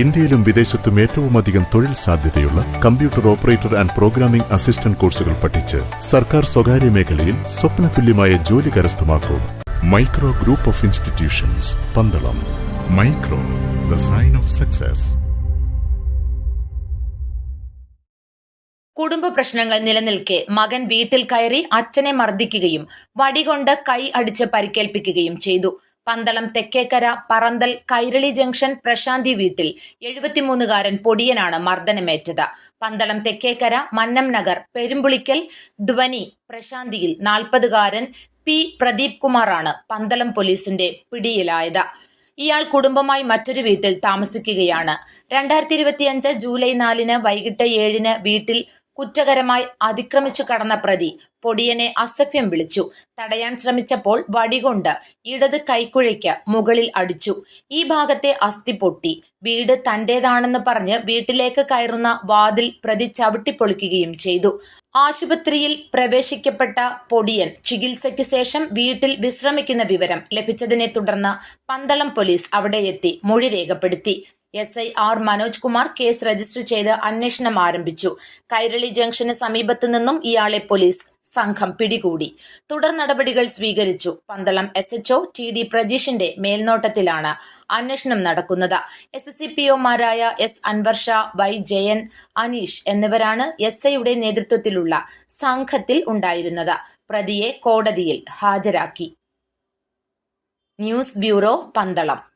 ഇന്ത്യയിലും വിദേശത്തും ഏറ്റവും അധികം തൊഴിൽ സാധ്യതയുള്ള computer operator and programming assistant കോഴ്സുകൾ പഠിച്ച് സർക്കാർ സ്വകാര്യ മേഖലയിൽ സ്വപ്നതുല്യമായ ജോലി കരസ്ഥമാക്കൂ. Micro group of institutions Pandalam. Micro the sign of success. കുടുംബ പ്രശ്നങ്ങൾ നിലനിൽക്കെ മകൻ വീട്ടിൽ കയറി അച്ഛനെ മർദ്ദിക്കുകയും വടികൊണ്ട് കൈ അടിച്ച് പരിക്കേൽപ്പിക്കുകയും ചെയ്തു. പന്തളം തെക്കേക്കര പറന്തൽ കൈരളി ജംഗ്ഷൻ പ്രശാന്തി വീട്ടിൽ എഴുപത്തിമൂന്നുകാരൻ പൊടിയനാണ് മർദ്ദനമേറ്റത്. പന്തളം തെക്കേക്കര മന്നം നഗർ പെരുമ്പുളിക്കൽ ധ്വനി പ്രശാന്തിയിൽ നാൽപ്പതുകാരൻ പി പ്രദീപ് കുമാറാണ് പന്തളം പോലീസിന്റെ പിടിയിലായത്. ഇയാൾ കുടുംബമായി മറ്റൊരു വീട്ടിൽ താമസിക്കുകയാണ്. രണ്ടായിരത്തി ഇരുപത്തിയഞ്ച് ജൂലൈ നാലിന് വൈകിട്ട് ഏഴിന് വീട്ടിൽ കുറ്റകരമായി അതിക്രമിച്ചു കടന്ന പ്രതി പൊടിയനെ അസഭ്യം വിളിച്ചു. തടയാൻ ശ്രമിച്ചപ്പോൾ വടികൊണ്ട് ഇടത് കൈക്കുഴയ്ക്ക് മുകളിൽ അടിച്ചു. ഈ ഭാഗത്തെ അസ്ഥി പൊട്ടി. വീട് തന്റേതാണെന്ന് പറഞ്ഞ് വീട്ടിലേക്ക് കയറുന്ന വാതിൽ പ്രതി ചവിട്ടിപ്പൊളിക്കുകയും ചെയ്തു. ആശുപത്രിയിൽ പ്രവേശിക്കപ്പെട്ട പൊടിയൻ ചികിത്സയ്ക്ക് ശേഷം വീട്ടിൽ വിശ്രമിക്കുന്ന വിവരം ലഭിച്ചതിനെ തുടർന്ന് പന്തളം പോലീസ് അവിടെ എത്തി മൊഴി രേഖപ്പെടുത്തി. S I R Manoj Kumar case register ചെയ്ത് അന്വേഷണം ആരംഭിച്ചു. കൈരളി ജംഗ്ഷന് സമീപത്തു നിന്നും ഇയാളെ പോലീസ് സംഘം പിടികൂടി. തുടർ നടപടികൾ സ്വീകരിച്ചു. Pandalam S HO T D പ്രജീഷിന്റെ മേൽനോട്ടത്തിലാണ് അന്വേഷണം നടക്കുന്നത്. എസ് എസ് സി പി ഒമാരായ എസ് അൻവർഷ വൈ ജയൻ അനീഷ് എന്നിവരാണ് എസ് ഐയുടെ നേതൃത്വത്തിലുള്ള സംഘത്തിൽ ഉണ്ടായിരുന്നത്. പ്രതിയെ കോടതിയിൽ ഹാജരാക്കി. News bureau Pandalam.